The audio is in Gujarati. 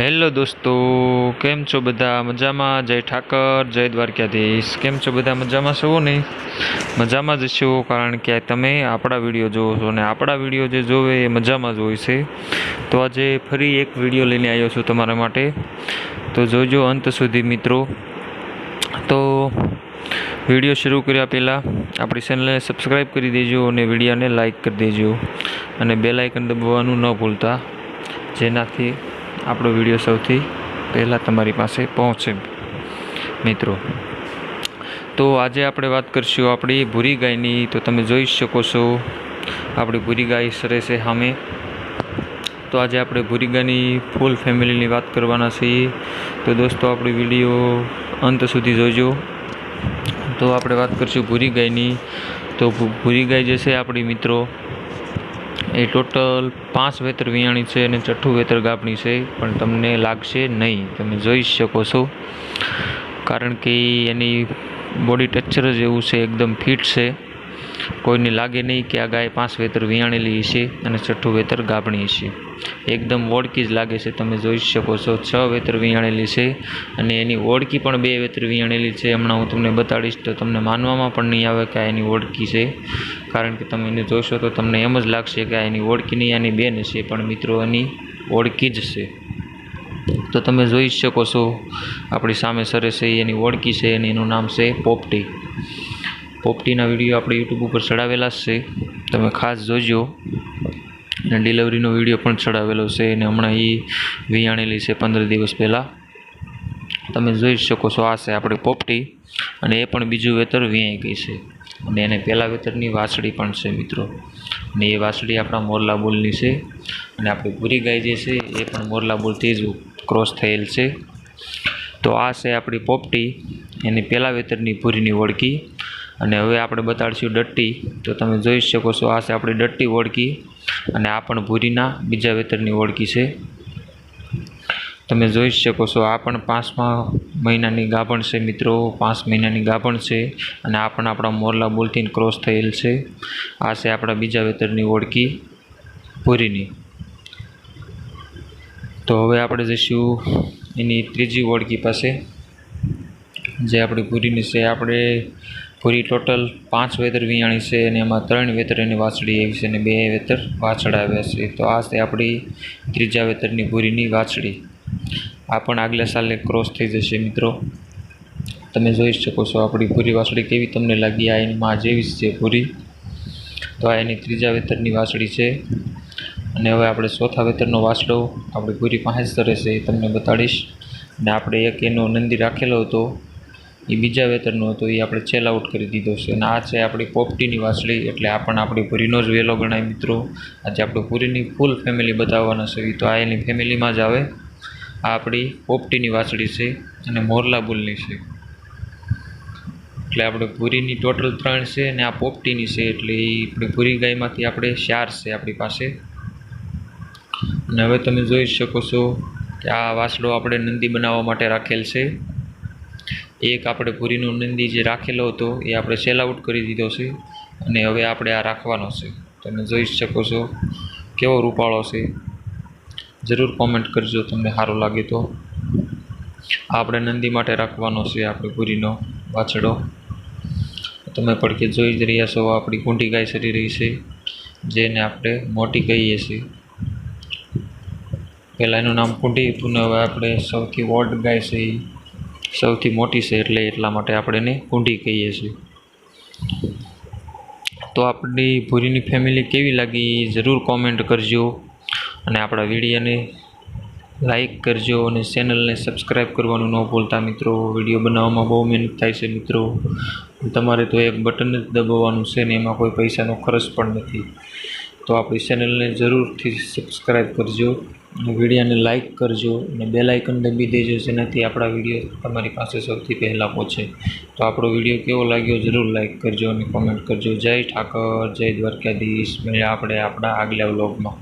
હેલો દોસ્તો, કેમ છો બધા? મજામાં? જય ઠાકર, જય દ્વારકાધીશ. કેમ છો બધા? મજામાં છો ને? મજામાં જ છો, કારણ કે તમે આપણા વીડિયો જોવો છો અને આપણા વીડિયો જે જોવે એ મજામાં જ હોય છે. તો આજે ફરી એક વીડિયો લઈને આવ્યો છું તમારા માટે. તો જોજો અંત સુધી મિત્રો. તો વીડિયો શરૂ કર્યા પહેલાં આપણી ચેનલને સબસ્ક્રાઈબ કરી દેજો અને વિડીયોને લાઇક કરી દેજો. અને બેલાઇકન દબાવવાનું ન ભૂલતા. જેનાથી આપણો વીડિયો સૌથી પહેલાં તમારી પાસે પહોંચે. મિત્રો, તો આજે આપણે વાત કરીશું આપણી ભૂરી ગાયની. તો તમે જોઈ શકો છો, આપણી ભૂરી ગાય સરે છે સામે. તો આજે આપણે ભૂરી ગાયની ફૂલ ફેમિલીની વાત કરવાના છીએ. તો દોસ્તો, આપણી વીડિયો અંત સુધી જોજો. તો આપણે વાત કરીશું ભૂરી ગાયની. તો ભૂરી ગાય જે છે આપણી મિત્રો એ ટોટલ પાંચ વેતર વિયાણી છે અને છઠ્ઠું વેતર ગાભણી છે, પણ તમને લાગશે નહીં. તમે જોઈ શકો છો. કારણ કે એની બોડી ટેક્ચર જ એવું છે, એકદમ ફિટ છે. કોઈને લાગે નહીં કે આ ગાય પાંચ વેતર વિયાણેલી છે અને છઠ્ઠું વેતર ગાભણી છે. એકદમ ઓળખી જ લાગે છે, તમે જોઈ શકો છો. છ વેતર વિયાણેલી છે અને એની ઓળખી પણ બે વેતર વિયાણેલી છે. હમણાં હું તમને બતાડીશ તો તમને માનવામાં પણ નહીં આવે કે આ એની ઓળખી છે. કારણ કે તમે એને જોશો તો તમને એમ જ લાગશે કે આ એની ઓળખી નહીં, આની બેન છે, પણ મિત્રો એની ઓળખી જ છે. તો તમે જોઈ શકો છો, આપણી સામે સરે છે, એની ઓળખી છે અને એનું નામ છે પોપટી. પોપટીના વીડિયો આપણે યુટ્યુબ ઉપર ચડાવેલા જ છે. તમે ખાસ જોજો. અને ડિલિવરીનો વીડિયો પણ ચડાવેલો છે અને હમણાં એ વિયાણેલી છે પંદર દિવસ પહેલાં. તમે જોઈ શકો છો, આ છે આપણી પોપટી અને એ પણ બીજું વેતર વિયાઈ ગઈ છે. અને એને પહેલાં વેતરની વાછડી પણ છે મિત્રો. અને એ વાછડી આપણા મોરલા બોલની છે. અને આપણી ભૂરી ગાય જે છે એ પણ મોરલા બોલથી જ ક્રોસ થયેલ છે. તો આ છે આપણી પોપટી, એની પહેલાં વેતરની ભૂરીની ઓળખી અને હવે આપણે બતાડીશું ડટ્ટી. તો તમે જોઈ શકો છો આ છે આપણી ડટ્ટી ઓળખી અને આ પણ ભૂરીના બીજા વેતરની ઓળખી છે. તમે જોઈ શકો છો, આ પણ પાંચમા મહિનાની ગાભણ છે મિત્રો. પાંચ મહિનાની ગાભણ છે અને આ પણ આપણા મોરલા બોલથી ક્રોસ થયેલ છે. આ છે આપણા બીજા વેતરની ઓળખી ભૂરીની તો હવે આપણે જઈશું એની ત્રીજી ઓળખી પાસે, જે આપણી ભૂરીની છે. આપણે ભૂરી ટોટલ પાંચ વેતર વિયાણી છે અને એમાં ત્રણ વેતર એની વાછડી આવી છે અને બે વેતર વાછડા આવ્યા છે. તો આ છે આપણી ત્રીજા વેતરની ભૂરીની વાછડી. આ પણ આગલા સાલે ક્રોસ થઈ જશે મિત્રો. તમે જોઈ શકો છો આપણી ભૂરી વાસળી કેવી તમને લાગી, આ એની માં જેવી છે ભૂરી તો આ એની ત્રીજા વેતરની વાસળી છે. અને હવે આપણે ચોથા વેતરનો વાસળો આપણી પૂરી પાસે જ છે એ તમને બતાડીશ. અને આપણે એક એનો નંદી રાખેલો હતો, એ બીજા વેતરનો હતો, એ આપણે ચેલ આઉટ કરી દીધો છે. અને આ છે આપણી પોપટીની વાસળી, એટલે આ પણ આપણી પૂરીનો જ વેલો ગણાય મિત્રો. આજે આપણે પૂરીની ફૂલ ફેમિલી બતાવવાના છે. તો આ એની ફેમિલીમાં જ આવે. આ આપણી પોપટીની વાછડી છે અને મોરલા બુલની છે. એટલે આપણે પૂરીની ટોટલ ત્રણ છે અને આ પોપટીની છે એટલે એ આપણી પૂરી ગાયમાંથી આપણે ચાર છે આપણી પાસે. અને હવે તમે જોઈ શકો છો કે આ વાસડો આપણે નંદી બનાવવા માટે રાખેલ છે. એક આપણે પૂરીનો નંદી જે રાખેલો હતો એ આપણે સેલ આઉટ કરી દીધો છે અને હવે આપણે આ રાખવાનો છે. તમે જોઈ શકો છો કેવો રૂપાળો છે. જરૂર કોમેન્ટ કરજો, તમને સારું લાગે તો. આપણે નંદી માટે રાખવાનો છે આપણે પૂરીનો વાછડો. તમે પડકે જોઈ જ રહ્યા છો, આપણી કુંડી ગાય સરી રહી છે, જેને આપણે મોટી કહીએ છીએ. પહેલાં એનું નામ કુંડી હતું ને હવે આપણે સૌથી ઓલ્ડ ગાય છે એ સૌથી મોટી છે એટલે એટલા માટે આપણે એને કુંડી કહીએ છીએ. તો આપણી ભૂરીની ફેમિલી કેવી લાગી, જરૂર કોમેન્ટ કરજો. અને આપણા વિડીયોને લાઇક કરજો અને ચેનલને સબસ્ક્રાઈબ કરવાનું ન ભૂલતા મિત્રો. વીડિયો બનાવવામાં બહુ મહેનત થાય છે મિત્રો. તમારે તો એક બટન જ દબાવવાનું છે ને એમાં કોઈ પૈસાનો ખર્ચ પણ નથી. તો આપણી ચેનલને જરૂરથી સબસ્ક્રાઈબ કરજો વિડીયોને લાઇક કરજો અને બેલ આઇકન દબી દેજો જેનાથી આપણા વીડિયો તમારી પાસે સૌથી પહેલાં પહોંચે. તો આપણો વીડિયો કેવો લાગ્યો જરૂર લાઇક કરજો અને કોમેન્ટ કરજો. જય ઠાકર, જય દ્વારકાધીશ. મળ્યા આપણે આપણા આગલા વ્લોગમાં